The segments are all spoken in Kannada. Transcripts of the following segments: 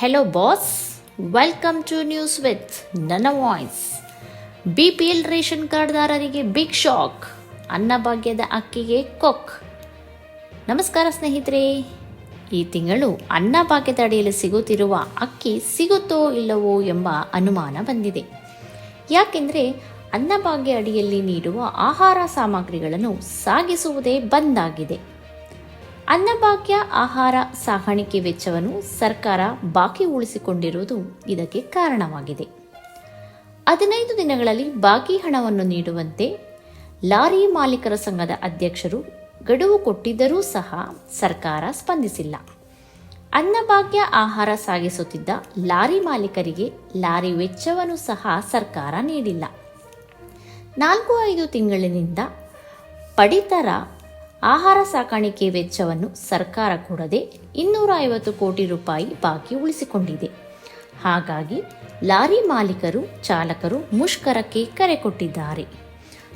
Hello boss welcome to news with ನನ್ನ voice B P L ration ಕಾರ್ಡ್ದಾರರಿಗೆ big shock ಅನ್ನಭಾಗ್ಯದ ಅಕ್ಕಿಗೆ ಕೊಕ್ ನಮಸ್ಕಾರ ಸ್ನೇಹಿತರೆ. ಈ ತಿಂಗಳು ಅನ್ನಭಾಗ್ಯದ ಅಡಿಯಲ್ಲಿ ಸಿಗುತ್ತಿರುವ ಅಕ್ಕಿ ಸಿಗುತ್ತೋ ಇಲ್ಲವೋ ಎಂಬ ಅನುಮಾನ ಬಂದಿದೆ. ಯಾಕೆಂದರೆ ಅನ್ನಭಾಗ್ಯ ಅಡಿಯಲ್ಲಿ ನೀಡುವ ಆಹಾರ ಸಾಮಗ್ರಿಗಳನ್ನು ಸಾಗಿಸುವುದೇ ಬಂದಾಗಿದೆ. ಅನ್ನಭಾಗ್ಯ ಆಹಾರ ಸಾಗಾಣಿಕೆ ವೆಚ್ಚವನ್ನು ಸರ್ಕಾರ ಬಾಕಿ ಉಳಿಸಿಕೊಂಡಿರುವುದು ಇದಕ್ಕೆ ಕಾರಣವಾಗಿದೆ. ಹದಿನೈದು ದಿನಗಳಲ್ಲಿ ಬಾಕಿ ಹಣವನ್ನು ನೀಡುವಂತೆ ಲಾರಿ ಮಾಲೀಕರ ಸಂಘದ ಅಧ್ಯಕ್ಷರು ಗಡುವು ಕೊಟ್ಟಿದ್ದರೂ ಸಹ ಸರ್ಕಾರ ಸ್ಪಂದಿಸಿಲ್ಲ. ಅನ್ನಭಾಗ್ಯ ಆಹಾರ ಸಾಗಿಸುತ್ತಿದ್ದ ಲಾರಿ ಮಾಲೀಕರಿಗೆ ಲಾರಿ ವೆಚ್ಚವನ್ನು ಸಹ ಸರ್ಕಾರ ನೀಡಿಲ್ಲ. ನಾಲ್ಕು ಐದು ತಿಂಗಳಿನಿಂದ ಪಡಿತರ ಆಹಾರ ಸಾಕಾಣಿಕೆ ವೆಚ್ಚವನ್ನು ಸರ್ಕಾರ ಕೊಡದೆ ಇನ್ನೂರ ಐವತ್ತು ಕೋಟಿ ರೂಪಾಯಿ ಬಾಕಿ ಉಳಿಸಿಕೊಂಡಿದೆ. ಹಾಗಾಗಿ ಲಾರಿ ಮಾಲೀಕರು, ಚಾಲಕರು ಮುಷ್ಕರಕ್ಕೆ ಕರೆ ಕೊಟ್ಟಿದ್ದಾರೆ.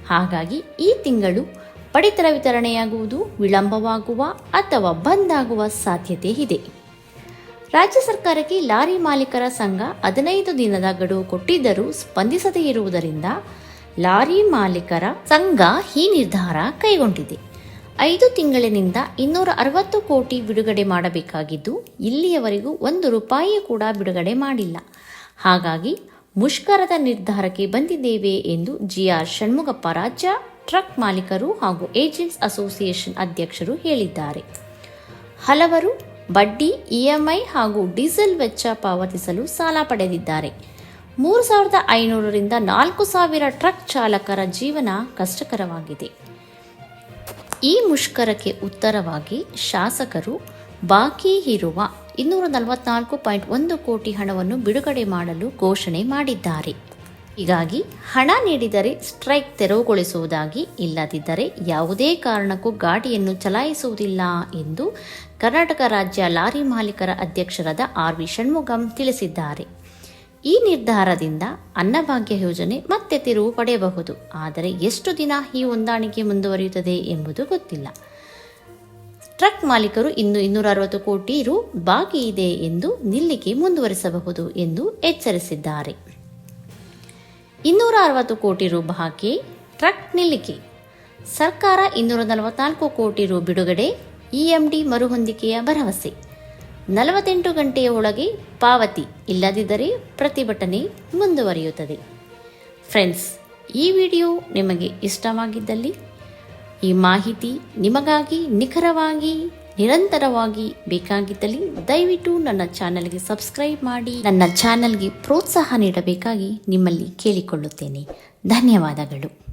ಹಾಗಾಗಿ ಈ ತಿಂಗಳು ಪಡಿತರ ವಿತರಣೆಯಾಗುವುದು ವಿಳಂಬವಾಗುವ ಅಥವಾ ಬಂದಾಗುವ ಸಾಧ್ಯತೆ ಇದೆ. ರಾಜ್ಯ ಸರ್ಕಾರಕ್ಕೆ ಲಾರಿ ಮಾಲೀಕರ ಸಂಘ ಹದಿನೈದು ದಿನದ ಗಡುವು ಕೊಟ್ಟಿದ್ದರೂ ಸ್ಪಂದಿಸದೇ ಇರುವುದರಿಂದ ಲಾರಿ ಮಾಲೀಕರ ಸಂಘ ಈ ನಿರ್ಧಾರ ಕೈಗೊಂಡಿದೆ. ಐದು ತಿಂಗಳಿನಿಂದ ಇನ್ನೂರ ಅರವತ್ತು ಕೋಟಿ ಬಿಡುಗಡೆ ಮಾಡಬೇಕಾಗಿದ್ದು, ಇಲ್ಲಿಯವರೆಗೂ ಒಂದು ರೂಪಾಯಿ ಕೂಡ ಬಿಡುಗಡೆ ಮಾಡಿಲ್ಲ. ಹಾಗಾಗಿ ಮುಷ್ಕರದ ನಿರ್ಧಾರಕ್ಕೆ ಬಂದಿದ್ದೇವೆ ಎಂದು ಜಿಆರ್ ಷಣ್ಮುಗಪ್ಪ ರಾಜ್ಯ ಟ್ರಕ್ ಮಾಲೀಕರು ಹಾಗೂ ಏಜೆಂಟ್ಸ್ ಅಸೋಸಿಯೇಷನ್ ಅಧ್ಯಕ್ಷರು ಹೇಳಿದ್ದಾರೆ. ಹಲವರು ಬಡ್ಡಿ ಇಎಂಐ ಹಾಗೂ ಡೀಸೆಲ್ ವೆಚ್ಚ ಪಾವತಿಸಲು ಸಾಲ ಪಡೆದಿದ್ದಾರೆ. ಮೂರು ಸಾವಿರದ ಐನೂರರಿಂದ ನಾಲ್ಕು ಸಾವಿರ ಟ್ರಕ್ ಚಾಲಕರ ಜೀವನ ಕಷ್ಟಕರವಾಗಿದೆ. ಈ ಮುಷ್ಕರಕ್ಕೆ ಉತ್ತರವಾಗಿ ಶಾಸಕರು ಬಾಕಿ ಇರುವ ಇನ್ನೂರ ನಲವತ್ನಾಲ್ಕು ಪಾಯಿಂಟ್ ಒಂದು ಕೋಟಿ ಹಣವನ್ನು ಬಿಡುಗಡೆ ಮಾಡಲು ಘೋಷಣೆ ಮಾಡಿದ್ದಾರೆ. ಹೀಗಾಗಿ ಹಣ ನೀಡಿದರೆ ಸ್ಟ್ರೈಕ್ ತೆರವುಗೊಳಿಸುವುದಾಗಿ ಇಲ್ಲದಿದ್ದರೆ ಯಾವುದೇ ಕಾರಣಕ್ಕೂ ಗಾಡಿಯನ್ನು ಚಲಾಯಿಸುವುದಿಲ್ಲ ಎಂದು ಕರ್ನಾಟಕ ರಾಜ್ಯ ಲಾರಿ ಮಾಲೀಕರ ಅಧ್ಯಕ್ಷರಾದ ಆರ್ ವಿ ಷಣ್ಮುಗಂ ತಿಳಿಸಿದ್ದಾರೆ. ಈ ನಿರ್ಧಾರದಿಂದ ಅನ್ನಭಾಗ್ಯ ಯೋಜನೆ ಮತ್ತೆ ತಿರುವು ಪಡೆಯಬಹುದು. ಆದರೆ ಎಷ್ಟು ದಿನ ಈ ಹೊಂದಾಣಿಕೆ ಮುಂದುವರಿಯುತ್ತದೆ ಎಂಬುದು ಗೊತ್ತಿಲ್ಲ. ಟ್ರಕ್ ಮಾಲೀಕರು ಇನ್ನು ಇನ್ನೂರ ಅರವತ್ತು ಕೋಟಿ ರು ಬಾಕಿ ಇದೆ ಎಂದು ನಿಲ್ಲಿಕೆ ಮುಂದುವರಿಸಬಹುದು ಎಂದು ಎಚ್ಚರಿಸಿದ್ದಾರೆ. ಇನ್ನೂರ ಅರವತ್ತು ಕೋಟಿ ರು ಬಾಕಿ, ಟ್ರಕ್ ನಿಲ್ಲಿಕೆ. ಸರ್ಕಾರ ಇನ್ನೂರ ನಲವತ್ನಾಲ್ಕು ಕೋಟಿ ರು ಬಿಡುಗಡೆ ಇಎಂಡಿ ಮರುಹೊಂದಿಕೆಯ ಭರವಸೆ. ನಲವತ್ತೆಂಟು ಗಂಟೆಯ ಒಳಗೆ ಪಾವತಿ ಇಲ್ಲದಿದ್ದರೆ ಪ್ರತಿಭಟನೆ ಮುಂದುವರಿಯುತ್ತದೆ. ಫ್ರೆಂಡ್ಸ್ ಈ ವಿಡಿಯೋ ನಿಮಗೆ ಇಷ್ಟವಾಗಿದ್ದಲ್ಲಿ ಈ ಮಾಹಿತಿ ನಿಮಗಾಗಿ ನಿಖರವಾಗಿ, ನಿರಂತರವಾಗಿ ಬೇಕಾಗಿದ್ದಲ್ಲಿ ದಯವಿಟ್ಟು ನನ್ನ ಚಾನಲ್ಗೆ ಸಬ್ಸ್ಕ್ರೈಬ್ ಮಾಡಿ, ನನ್ನ ಚಾನಲ್ಗೆ ಪ್ರೋತ್ಸಾಹ ನೀಡಬೇಕಾಗಿ ನಿಮ್ಮಲ್ಲಿ ಕೇಳಿಕೊಳ್ಳುತ್ತೇನೆ. ಧನ್ಯವಾದಗಳು.